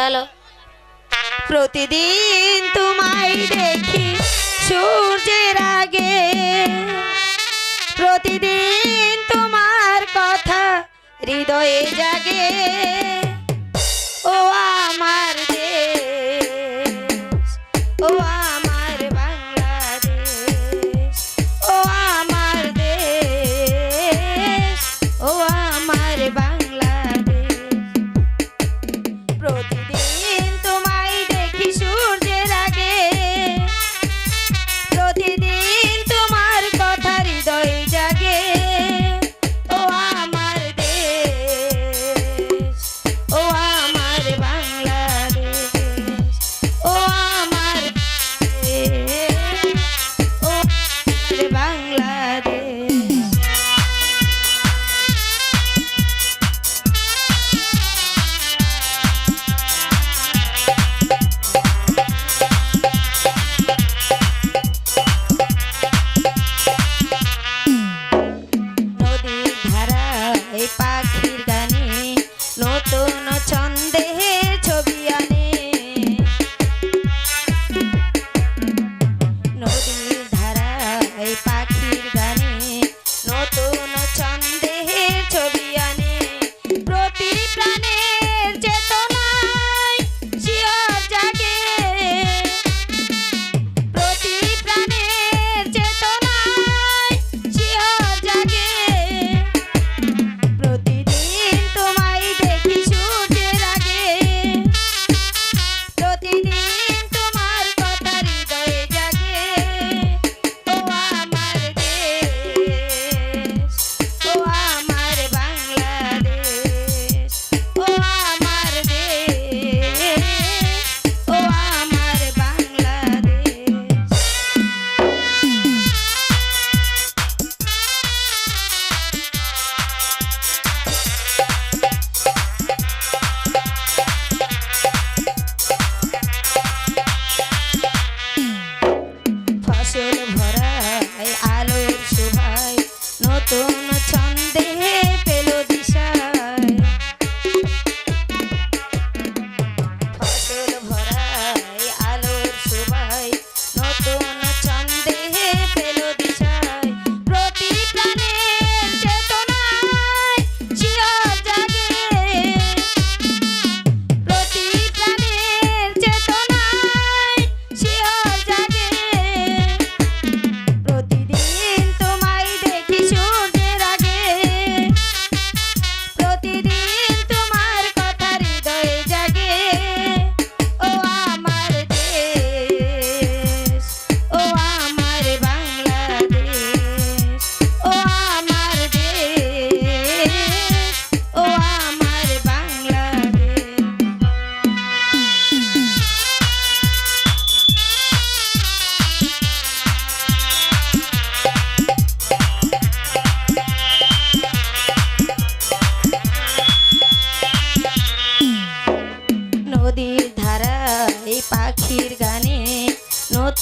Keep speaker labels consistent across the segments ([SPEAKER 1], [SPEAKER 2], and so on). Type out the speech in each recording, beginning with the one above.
[SPEAKER 1] Hello. প্রতিদিন তোমায় দেখি সূর্যের আগে। প্রতিদিন তোমার কথা হৃদয়ে জাগে। ও আমার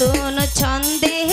[SPEAKER 1] নতুন ছন্দে